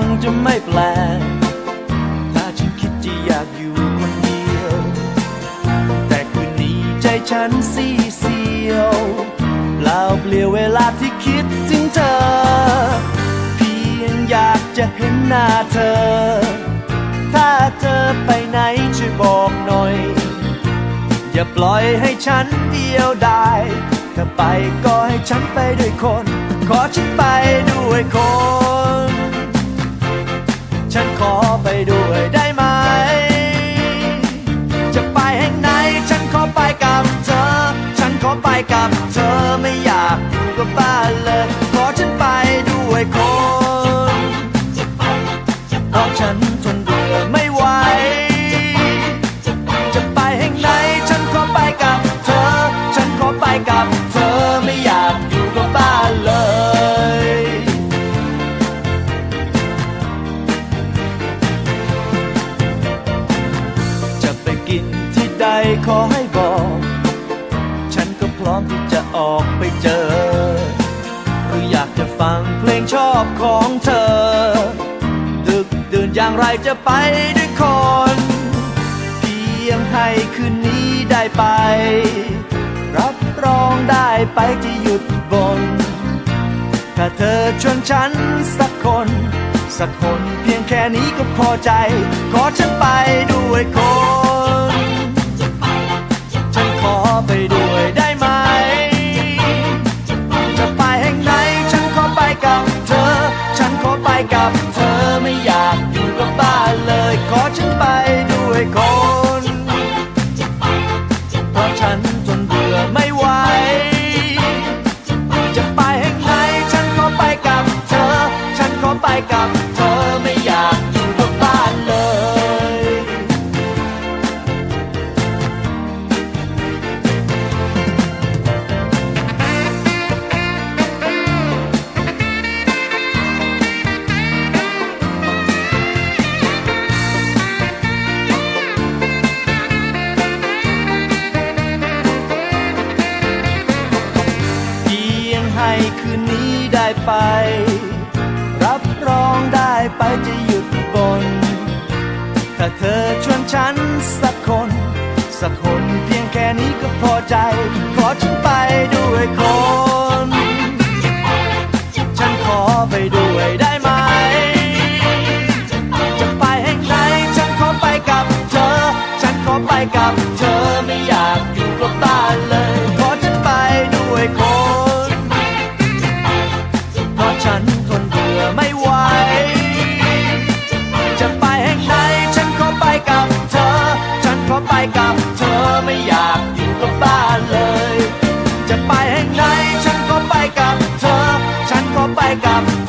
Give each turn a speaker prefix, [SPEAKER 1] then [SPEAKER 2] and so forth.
[SPEAKER 1] งจะไม่แปลกถ้าฉันคิดจะอยากอยู่คนเดียว แต่คืนนี้ใจฉันสีเสียวเล่าเปลี่ยวเวลาที่คิดถึงเธอ เพียงอยากจะเห็นหน้าเธอ ถ้าเธอไปไหนช่วยบอกหน่อย อย่าปล่อยให้ฉันเดียวดายถ้าไปก็ให้ฉันไปด้วยคน ขอฉันไปด้วยคน กับเธอไม่อยากอยู่กับบ้านเลยขอฉันไปด้วยคนเพราะฉันทนเบื่อไม่ไหว จะไปแห่งไหนฉันขอไปกับเธอ ฉันขอไปกับเธอไม่อยากอยู่กับบ้านเลย จะไปกินที่ใดขอให้ ที่จะออกไปเจอ หรืออยากจะฟังเพลงชอบของเธอ ดึกดื่นอย่างไรจะไปด้วยคน เพียงให้คืนนี้ได้ไป รับรองได้ไปจะหยุดบน ถ้าเธอชวนฉันสักคน สักคนเพียงแค่นี้ก็พอใจ ขอฉันไปด้วยคน ฉันขอไปด้วย คืนนี้ได้ไป รับรองได้ไปจะหยุดบน ถ้าเธอชวนฉันสักคน สักคนเพียงแค่นี้ก็พอใจ ขอฉันไปด้วยคน ไปกับ